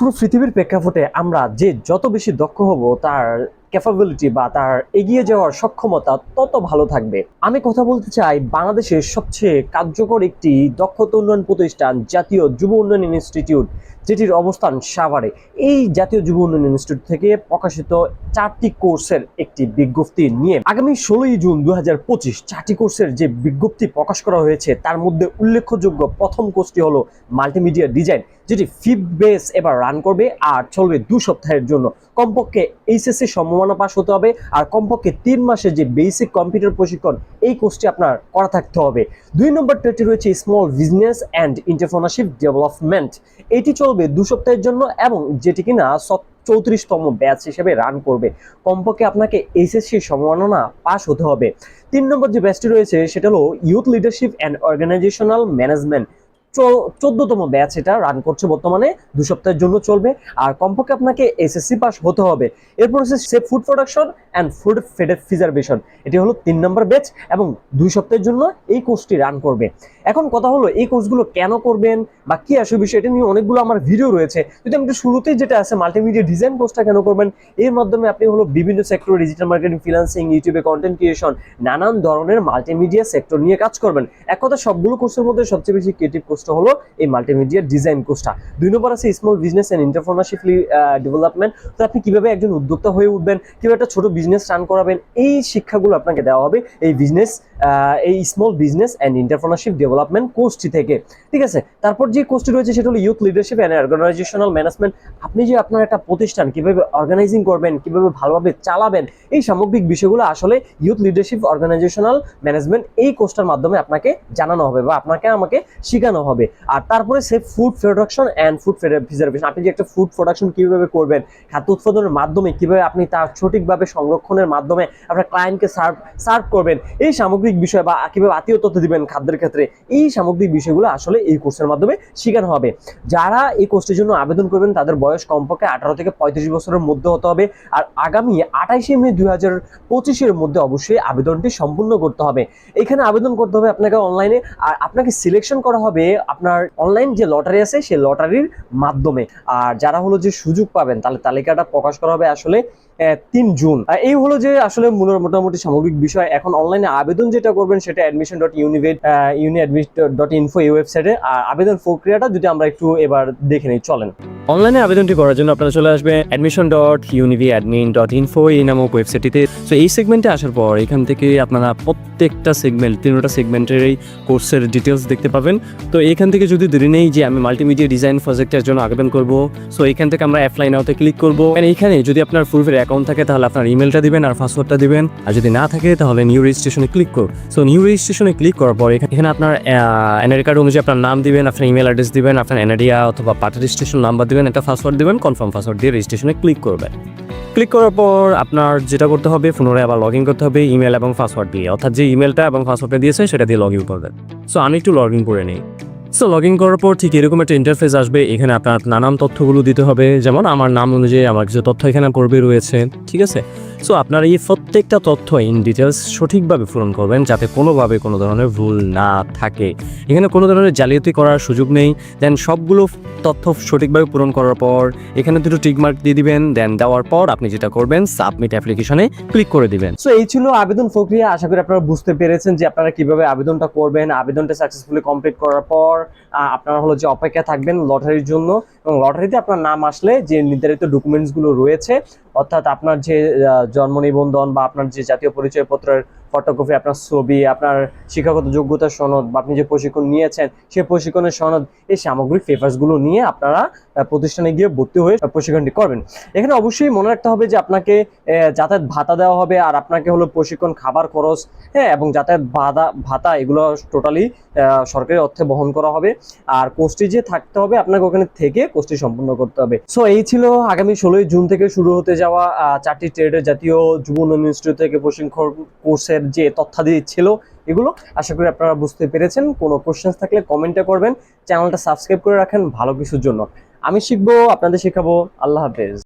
পুরো পৃথিবীর প্রেক্ষাপটে আমরা যে যত বেশি দক্ষ হব, তার ক্যাপাবিলিটি বা তার এগিয়ে যাওয়ার সক্ষমতা তত ভালো থাকবে। আমি কথা বলতে চাই বাংলাদেশের সবচেয়ে কার্যকর একটি দক্ষতা উন্নয়ন প্রতিষ্ঠান জাতীয় যুব উন্নয়ন ইনস্টিটিউট যেটির অবস্থান সাভারে। এই জাতীয় যুব উন্নয়ন ইনস্টিটিউট থেকে প্রকাশিত চারটি কোর্সের একটি বিজ্ঞপ্তি নিয়ে আগামী ষোলোই জুন দু চারটি কোর্সের যে বিজ্ঞপ্তি প্রকাশ করা হয়েছে, তার মধ্যে উল্লেখযোগ্য প্রথম কোর্সটি হলো মাল্টিমিডিয়া ডিজাইন, যেটি ফিফথ বেস এবার রান করবে আর চলবে দু সপ্তাহের জন্য। কমপক্ষে এইচএসসি সম্ভাবনা পাশ হতে হবে আর কমপক্ষে তিন মাসের যে বেসিক কম্পিউটার প্রশিক্ষণ, এই কোর্সটি আপনার করা থাকতে হবে। দুই নম্বর নম্বরটি রয়েছে small business and entrepreneurship development এটি চলবে দু সপ্তাহের জন্য এবং যেটি কিনা চৌত্রিশতম ব্যাচ হিসেবে রান করবে। কমপক্ষে আপনাকে এইচএসসি সম্মাননা পাস হতে হবে। তিন নম্বর যে ব্যাচটি রয়েছে, সেটা হলো youth leadership and organisational management চোদ্দতম ব্যাচ এটা রান করছে বর্তমানে, দু সপ্তাহের জন্য চলবে। আর কমপক্ষে আপনাকে এসএসসি পাস হতে হবে। এরপর হচ্ছে safe food production and food ফেডের preservation এটি হলো তিন নম্বর ব্যাচ এবং দুই সপ্তাহের জন্য এই কোর্সটি রান করবে। এখন কথা হলো, এই কোর্সগুলো কেন করবেন বা কি আসে বিষয় এটা নিয়ে অনেকগুলো আমার ভিডিও রয়েছে। যদি আমি শুরুতেই যেটা আছে মাল্টিমিডিয়া ডিজাইন কোর্সটা কেন করবেন, এর মাধ্যমে আপনি হলো বিভিন্ন সেক্টর ডিজিটাল মার্কেটিং ফিনান্সিং ইউটিউবে কন্টেন্ট ক্রিয়েশন নানান ধরনের মাল্টিমিডিয়া সেক্টর নিয়ে কাজ করবেন। এক কথা, সবগুলো কোর্সের মধ্যে সবচেয়ে বেশি ক্রিয়েটিভ কোর্সটা হলো এই মাল্টিমিডিয়া ডিজাইন কোর্সটা দুই নম্বর আছে small business and entrepreneurship development তো আপনি কীভাবে একজন উদ্যোক্তা হয়ে উঠবেন, কীভাবে একটা ছোট বিজনেস রান করাবেন, এই শিক্ষাগুলো আপনাকে দেওয়া হবে এই বিজনেস এই small business and entrepreneurship development কোর্সটি থেকে। ঠিক আছে? তারপর যে কোর্সটি রয়েছে সেটা হলো youth leadership and organisational management আপনি যে আপনার একটা প্রতিষ্ঠান কীভাবে অর্গানাইজিং করবেন, কীভাবে ভালোভাবে চালাবেন, এই সামগ্রিক বিষয়গুলো আসলে ইউথ লিডারশিপ অর্গানাইজেশনাল ম্যানেজমেন্ট এই কোর্সটার মাধ্যমে আপনাকে জানানো হবে বা আপনাকে আমাকে শেখানো হবে। আর তারপরে safe food production and food preservation আপনি যে একটা ফুড প্রোডাকশন কীভাবে করবেন, খাদ্য উৎপাদনের মাধ্যমে কীভাবে আপনি তার সঠিকভাবে সংরক্ষণের মাধ্যমে আপনার ক্লায়েন্টকে সার্ভ সার্ভ করবেন, এই সামগ্রিক বিষয় বা কীভাবে আত্মীয়তত্ব দিবেন খাদ্যের ক্ষেত্রে এই সামগ্রিক বিষয়গুলো আসলে এই কোর্সের মাধ্যমে শেখানো হবে। যারা এই কোর্সটির জন্য আবেদন করবেন, তাদের বয়স কমপক্ষে আঠারো থেকে পঁয়ত্রিশ বছরের মধ্যে হতে হবে। আর আগামী আঠাইশে মে দুই হাজার পঁচিশের মধ্যে অবশ্যই আবেদনটি সম্পূর্ণ করতে হবে। এখানে আবেদন করতে হবে আপনাকে অনলাইনে। আর আপনাকে সিলেকশন করা হবে আপনার অনলাইন যে লটারি আছে, সেই লটারির মাধ্যমে। আর যারা হলো যে সুযোগ পাবেন, তাহলে তালিকাটা প্রকাশ করা হবে আসলে তিন জুন। এই হলো যে আসলে মূল মোটামুটি সামগ্রিক বিষয়। এখন অনলাইনে আবেদন যেটা করবেন, সেটা অ্যাডমিশন ডট ইউনিভেট ইউনি ডট ইনফো এই ওয়েবসাইটে আর আবেদন প্রক্রিয়াটা যদি আমরা একটু এবার দেখে নিই চলেন। অনলাইনে আবেদনটি করার জন্য আপনারা চলে আসবে admission dot univ admin dot info এই নামক ওয়েবসাইটটিতে তো এই সেগমেন্টে আসার পর এখান থেকে আপনারা প্রত্যেকটা সেগমেন্ট তিনটা সেগমেন্টের এই কোর্সের ডিটেলস দেখতে পাবেন। তো, এখান থেকে যদি ধরে নেই যে আমি মাল্টিমিডিয়া ডিজাইন প্রজেক্টের জন্য আবেদন করব সো এখান থেকে আমরা অ্যাপ্লাই নাওতে ক্লিক করব। এখানে যদি আপনার ফুলফের অ্যাকাউন্ট থাকে, তাহলে আপনার ইমেলটা দিবেন আর পাসওয়ার্ডটা দিবেন। আর যদি না থাকে, তাহলে নিউ রেজিস্ট্রেশনে ক্লিক করুন। সো নিউ রেজিস্ট্রেশনে ক্লিক করার পর এখানে আপনার এনআইডি কার্ড অনুযায়ী আপনার নাম দিবেন, আপনার ইমেল অ্যাড্রেস দিবেন, আপনার এনআইডিয়া অথবা পার্টি রেজিস্ট্রেশন নাম্বার দিবেন, একটা পাসওয়ার্ড দেবেন কনফার্ম পাসওয়ার্ড দিয়ে রেজিস্ট্রেশনে ক্লিক করবেন। ক্লিক করার পর আপনার যেটা করতে হবে, পুনরায় আবার লগ ইন করতে হবে ইমেল এবং পাসওয়ার্ড দিয়ে। অর্থাৎ যে ইমেলটা এবং পাসওয়ার্ডটা দিয়েছে, সেটা দিয়ে লগ ইন করবেন। সো আমি একটু লগ ইন করে নিই। সো লগ ইন করার পর ঠিক এরকম একটা ইন্টারফেস আসবে। এখানে আপনার নানান তথ্যগুলো দিতে হবে। যেমন আমার নাম অনুযায়ী আমার কিছু তথ্য এখানে পড়বে, রয়েছে। ঠিক আছে? সো আপনার এই প্রত্যেকটা তথ্য ইন ডিটেলস সঠিকভাবে পূরণ করবেন যাতে কোনোভাবে কোনো ধরনের ভুল না থাকে। এখানে কোনো ধরনের জালিয়াতি করার সুযোগ নেই। দেন সবগুলো তথ্য সঠিকভাবে পূরণ করার পর এখানে দুটো টিকমার্ক দিয়ে দিবেন। দেন দেওয়ার পর আপনি যেটা করবেন সাবমিট অ্যাপ্লিকেশনে ক্লিক করে দিবেন। সো এই ছিল আবেদন প্রক্রিয়া। আশা করি আপনারা বুঝতে পেরেছেন যে আপনারা কীভাবে আবেদনটা করবেন। আবেদনটা সাকসেসফুলি কমপ্লিট করার পর আপনারা হলো যে অপেক্ষা থাকবেন লটারির জন্য। এবং লটারিতে আপনার নাম আসলে যে নির্ধারিত ডকুমেন্টসগুলো রয়েছে অর্থাৎ আপনার যে জন্ম নিবন্ধন বা আপনার যে জাতীয় পরিচয়পত্রের ফটোকপি আপনার ছবি, আপনার শিক্ষাগত যোগ্যতা সনদ বা আপনি যে প্রশিক্ষণ নিয়েছেন, সেই প্রশিক্ষণের সনদ, এই সামগ্রিক পেপারসগুলো নিয়ে আপনারা প্রতিষ্ঠানে গিয়ে ভর্তি হয়ে প্রশিক্ষণটি করবেন। এখানে অবশ্যই মনে রাখতে হবে যে আপনাকে যাতায়াত ভাতা দেওয়া হবে আর আপনাকে হলো প্রশিক্ষণ, খাবার খরচ হ্যাঁ এবং যাতায়াত ভাতা ভাতা এগুলো টোটালি সরকারি অর্থে বহন করা হবে। আর কোর্সটি যে থাকতে হবে, আপনাকে ওখানে থেকে কোর্সটি সম্পূর্ণ করতে হবে। সো এই ছিল আগামী ষোলোই জুন থেকে শুরু হতে যাওয়া চারটি ট্রেডের জাতীয় যুব উন্নয়ন ইনস্টিটিউট থেকে প্রশিক্ষণ কোর্সের যে তথ্যাদি ছিল এগুলো আশা করি আপনারা বুঝতে পেরেছেন। কোনো কোশ্চেন্স থাকলে কমেন্টে করবেন। চ্যানেলটা সাবস্ক্রাইব করে রাখেন, ভালো কিছুর জন্য। আমি শিখব, আপনাদের শেখাবো। আল্লাহ হাফেজ।